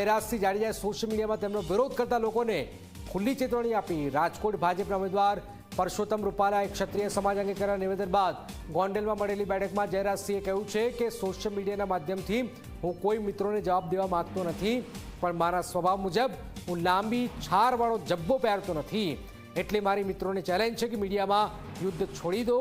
જયરાજસિંહ જાડેજાએ સોશિયલ મીડિયામાં તેમનો વિરોધ કરતા લોકોને ખુલ્લી ચેતવણી આપી. રાજકોટ ભાજપના ઉમેદવાર પરસોત્તમ રૂપાલાએ ક્ષત્રિય સમાજ અંગે કરેલા નિવેદન બાદ ગોંડલમાં મળેલી બેઠકમાં જયરાજસિંહે કહ્યું છે કે સોશિયલ મીડિયાના માધ્યમથી હું કોઈ મિત્રોને જવાબ દેવા માંગતો નથી, પણ મારા સ્વભાવ મુજબ હું લાંબી છારવાળો જબ્બો પહેરતો નથી. એટલે મારી મિત્રોને ચેલેન્જ છે કે મીડિયામાં યુદ્ધ છોડી દો,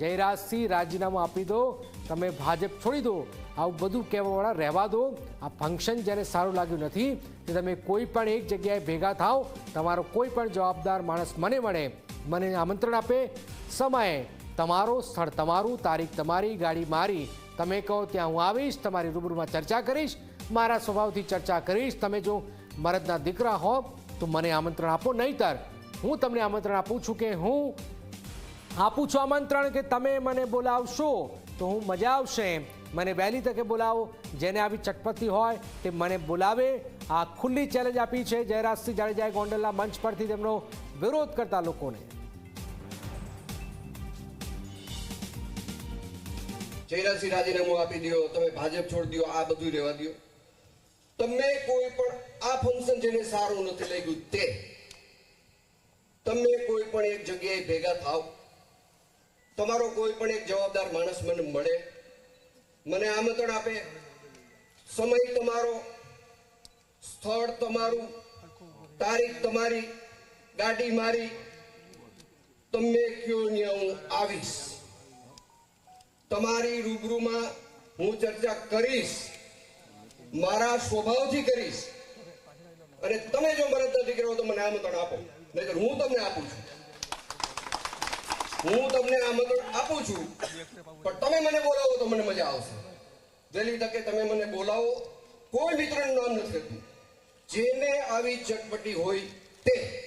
જયરાજસિંહ રાજીનામું આપી દો, તમે ભાજપ છોડી દો આવું બધું કહેવાવાળા રહેવા દો. આ ફંક્શન જેને સારું લાગ્યું નથી કે તમે કોઈ પણ એક જગ્યાએ ભેગા થાઓ તમારો કોઈ પણ જવાબદાર માણસ મને મળે, મને આમંત્રણ આપે. સમયે તમારો સ્થળ તમારું, તારીખ તમારી, ગાડી મારી. તમે કહો ત્યાં હું આવીશ, તમારી રૂબરૂમાં ચર્ચા કરીશ, મારા સ્વભાવથી ચર્ચા કરીશ. તમે જો મરદના દીકરા હો, તો મને આમંત્રણ આપો. નહીતર હું તમને આમંત્રણ આપું છું કે હું આપું છું આમંત્રણ કે તમે મને બોલાવશો, તો હું મજા આવશે. મને વહેલી તકે બોલાવો. જેને આવી ચટપટી હોય તે મને બોલાવે. આ ખુલ્લી ચેલેન્જ આપી છે જયરાજસિંહ જાડેજાએ ગોંડલના મંચ પરથી તેમનો વિરોધ કરતા લોકોને. જયરાજસિંહ રાજીનામું આપી દો તમે ભાજપ છોડી દો આ બધું રહેવા દો તમે કોઈ પણ આ ફંક્શન જેને સારું નથી લાગ્યું તે તમે કોઈ પણ એક જગ્યાએ ભેગા થાવ. તમારો કોઈ પણ એક જવાબદાર માણસ મને મળે. મને આમંત્રણ આપે. સમય તમારો, સ્થળ તમારું, તારીખ તમારી, ગાડી મારી. તમે કયો હું આવીશ. તમારી રૂબરૂમાં હું ચર્ચા કરીશ, મારા સ્વભાવથી કરીશ. અને તમે જો મને નથી કરો તો મને આમંત્રણ આપો. નહીતર હું તમને આપું છું. હું તમને આમંત્રણ આપું છું. પણ તમે મને બોલાવો તો મને મજા આવશે. વહેલી તકે તમે મને બોલાવો. કોઈ મિત્રનું નામ નથી લેતું. જેને આવી ચટપટી હોય તે.